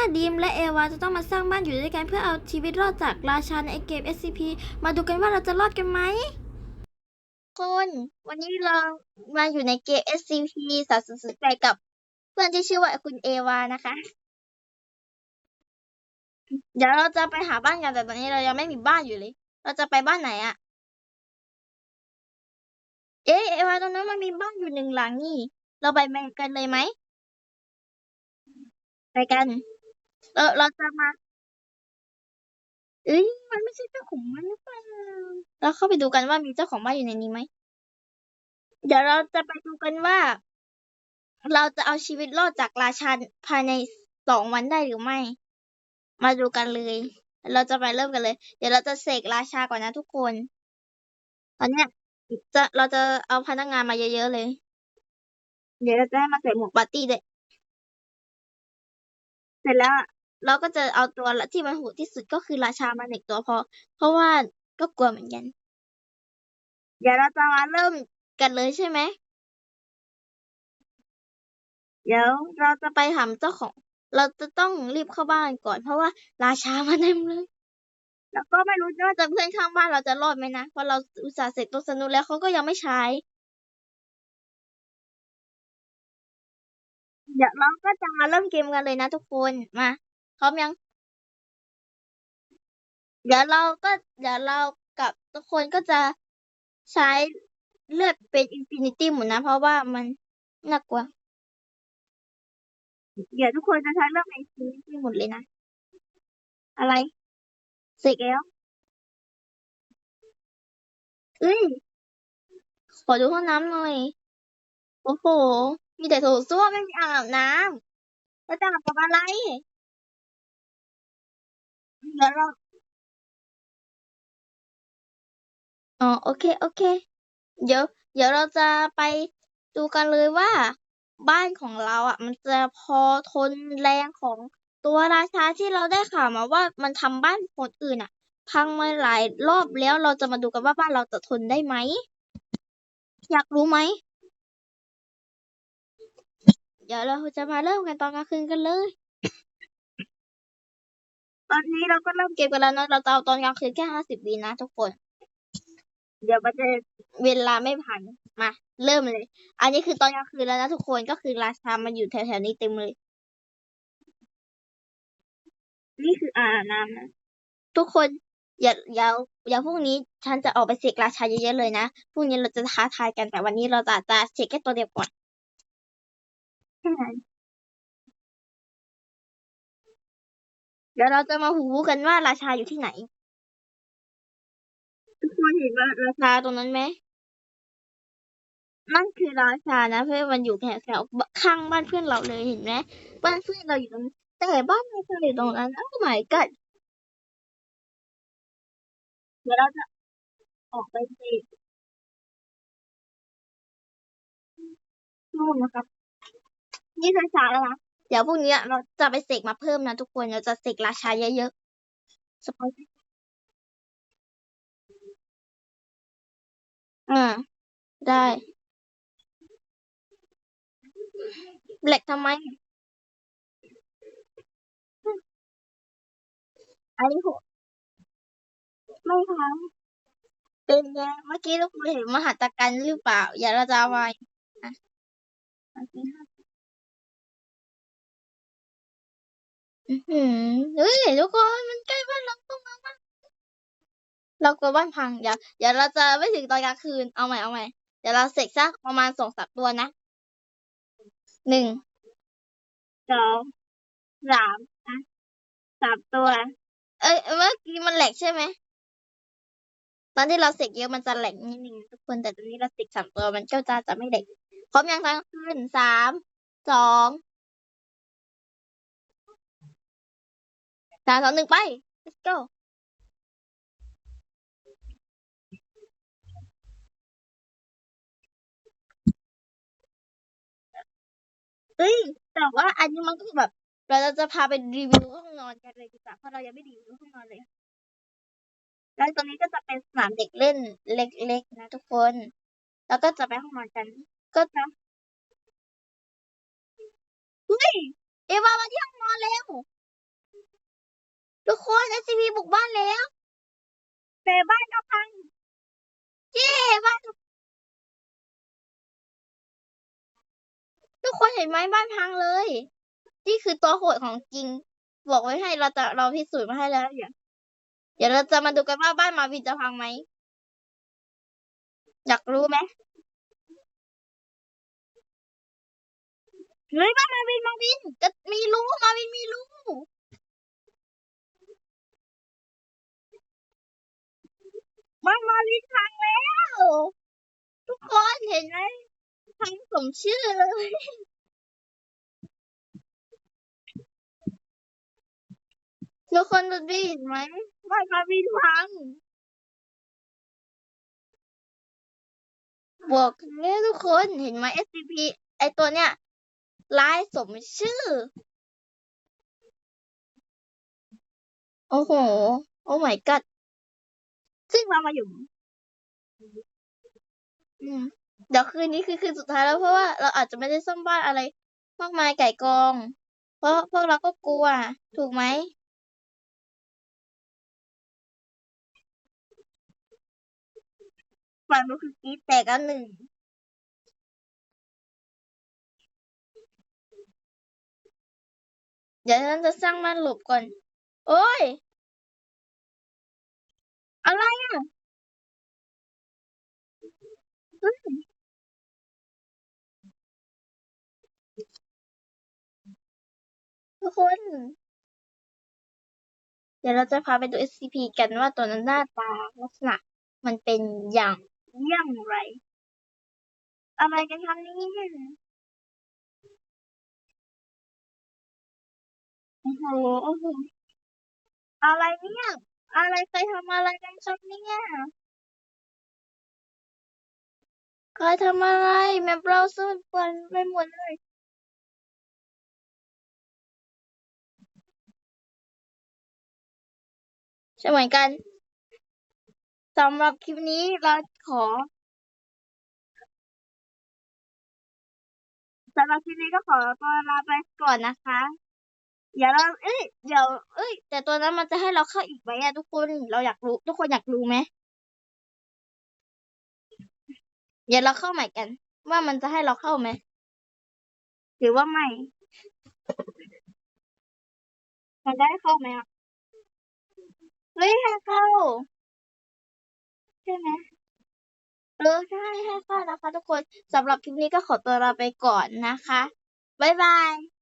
ว่าดีมและเอวาจะต้องมาสร้างบ้านอยู่ด้วยกันเพื่อเอาชีวิตรอดจากราชาในเกม SCP มาดูกันว่าเราจะรอดกันไหมคนวันนี้เรามาอยู่ในเกม SCP สามสุดแปกับเพื่อนที่ชื่อว่าคุณเอวานะคะ เดี๋ยวเราจะไปหาบ้านกันแต่ตอนนี้เรายังไม่มีบ้านอยู่เลย เราจะไปบ้านไหนอะเอ๊ะเอวาตรงนั้นมันมีบ้านอยู่หนึ่งหลังนี่ เราไปกันเลยไหมไปกัน เราเราจะมา เอ้ยมันไม่ใช่เจ้าของบ้านหรือเปล่าเราเข้าไปดูกันว่ามีเจ้าของบ้านอยู่ในนี้ไหม เดี๋ยวเราจะไปดูกันว่า เราจะเอาชีวิตรอดจากราชันภายในสองวันได้หรือไม่ มาดูกันเลย เราจะไปเริ่มกันเลย เดี๋ยวเราจะเสกราชาก่อนนะทุกคน ตอนเนี้ยจะเราจะเอาพนักงานมาเยอะๆเลย เดี๋ยวเราจะให้มาใส่หมวกปาร์ตี้ด้วย เสร็จแล้วเราก็จะเอาตัวละที่มันโหดที่สุดก็คือราชามาหนึ่งตัวพอ เพราะว่าก็กลัวเหมือนกัน เดี๋ยวเราจะมาเริ่มกันเลยใช่ไหม เดี๋ยวเราจะไปถามเจ้าของ เราจะต้องรีบเข้าบ้านก่อน เพราะว่าราชามาเต็มเลย แล้วก็ไม่รู้ว่าจะเพื่อนข้างบ้านเราจะรอดไหมนะ เพราะเราอุตส่าห์เสร็จตัวสนุกแล้วเขาก็ยังไม่ใช้ เดี๋ยวเราก็จะมาเริ่มเกมกันเลยนะทุกคนมาพร้อมยัง เดี๋ยวเราก็เดี๋ยวเรากับทุกคนก็จะใช้เลือดเป็นอินฟินิตี้หมดนะ เพราะว่ามันน่ากลัว เดี๋ยวทุกคนจะใช้เลือดเป็นอินฟินิตี้หมดเลยนะ อะไรเสร็จแล้วเอ้ยขอดูห้องน้ำหน่อย โอ้โห มีแต่โถส้วมไม่มีอ่างอาบน้ำแล้วจะอาบกับอะไรเดี๋ยวเราอ๋อโอเคโอเค เดี๋ยว เดี๋ยวเราจะไปดูกันเลยว่า บ้านของเราอะ มันจะพอทนแรงของตัวราชาที่เราได้ข่าวมาว่ามันทำบ้านคนอื่นอะ พังมาหลายรอบแล้วเราจะมาดูกันว่าบ้านเราจะทนได้ไหม อยากรู้ไหม ดี๋ยวเราจะมาเริ่มกันตอนกลางคืนกันเลย ตอนนี้เราก็เริ่มเกมกันแล้วเนอะเราจะเอาตอนกลางคืนแค่ห้าสิบวินะทุกคน เดี๋ยวมันจะเวลาไม่ผ่านมา เริ่มเลย อันนี้คือตอนกลางคืนแล้วนะทุกคนก็คือราชามันอยู่แถวๆนี้เต็มเลย นี่คืออ่างอาบน้ำนะทุกคนอย่าอย่าอย่าพรุ่งนี้ฉันจะออกไปเสกราชาเยอะๆเลยนะพรุ่งนี้เราจะท้าทายกันแต่วันนี้เราจะจะเสกแค่ตัวเดียวก่อนแค่นั้น เดี๋ยวเราจะมาหูกันว่าราชาอยู่ที่ไหน ทุกคนเห็นว่าราชาตรงนั้นไหม นั่นคือราชานะเพื่อนมันอยู่แถวแถวข้างบ้านเพื่อนเราเลยเห็นไหมบ้านเพื่อนเราอยู่ตรงนั้นแต่บ้านราชาอยู่ตรงนั้นโอ้ my god เดี๋ยวเราจะออกไปเสกนู่นนะครับ นี่คือราชาแล้วนะ เดี๋ยวพรุ่งนี้เราจะไปเสกมาเพิ่มนะทุกคน เราจะเสกราชาเยอะๆสปอยอ่า ได้เหล็กทำไม อันนี้ผมไม่ทำเป็นไงเมื่อกี้ลูกคุณเห็นมหัตการหรือเปล่า อย่าเราจะเอาไว้อะ อือหือเฮ้ยทุกคนมันใกล้บ้านเราตรงนั้นมากเรากลัวบ้านพังเดี๋ยวเดี๋ยวเราจะไม่ถึงตอนกลางคืนเอาใหม่เอาใหม่เดี๋ยวเราเสกสักประมาณสองสามตัวนะหนึ่งสองสามสามตัว เอ้ยเมื่อกี้มันแหลกใช่ไหมตอนที่เราเสกเยอะมันจะแหลกนิดนึงทุกคนแต่ตอนนี้เราเสกสามตัวมันก็จะจะไม่แหลกพร้อมยังทั้งคืนสามสองามสองหนึ่งไป let's go เฮ้ย แต่ว่าอันนี้มันก็แบบ เราจะพาไปรีวิวห้องนอนกันเลยดีกว่าเพราะเรายังไม่รีวิวห้องนอนเลย แล้วตรงนี้ก็จะเป็นสนามเด็กเล่นเล็กๆนะทุกคน แล้วก็จะไปห้องนอนกัน ก็จะเฮ้ย เอวามาที่ห้องนอนแล้ว ทุกคน SCP บุกบ้านแล้ว แต่บ้านก็พัง เย้บ้านก็ทุกคนเห็นไหมบ้านพังเลย นี่คือตัวโหดของจริง บอกไว้ให้เราจะเราพิสูจน์มาให้แล้วเดี๋ยวเดี๋ยวเราจะมาดูกันว่าบ้านมาวินจะพังไหม อยากรู้ไหมเฮ้ยบ้านมาวินมาวินจะมีรู้มาวินมีรูบ้านมาวินพังแล้ว ทุกคนเห็นไหมพังสมชื่อเลย ทุกคนดูดิเห็นไหมบ้ามาวินพังบอกแล้วทุกคนเห็นไหม SCP ไอตัวเนี้ยร้ายสมชื่อ โอ้โห โอ้ my god ซึ่งเรามาอยู่ อืม เดี๋ยวคืนนี้คือคืนสุดท้ายแล้วเพราะว่าเราอาจจะไม่ได้ซ่อมบ้านอะไร มากมายไก่กอง เพราะพวกเราก็กลัว ถูกไหมฝันก็คือกรีดแตกอันหนึ่งเดี๋ยวฉันจะสร้างบ้านหลบก่อน โอ้ย อะไรอะ ทุกคน เดี๋ยวเราจะพาไปดู SCP กันว่าตัวนั้นหน้าตาลักษณะมันเป็นอย่างอย่างไร อะไรกันครับนี่โอ้โหโอ้โหอะไรเนี่ย อะไรใครทำอะไรกันครับเนี่ยใครทำอะไรแมปเราสุดเปิดไปหมดเลย ใช่เหมือนกันสำหรับคลิปนี้เราขอสำหรับคลิปนี้ก็ขอตัวลาไปก่อนนะคะเดี๋ยวเราเอ้ยเดี๋ยวเอ้ย แต่ตัวนั้นมันจะให้เราเข้าอีกไหมอะทุกคนเราอยากรู้ ทุกคนอยากรู้ไหมเดี๋ยวเราเข้าใหม่กัน ว่ามันจะให้เราเข้าไหมหรือว่าไม่มันได้เข้าไหมอะ เฮ้ยให้เข้า ใช่ไหมเออใช่ให้เข้านะคะทุกคนสำหรับคลิปนี้ก็ขอตัวลาไปก่อนนะคะ บ๊ายบาย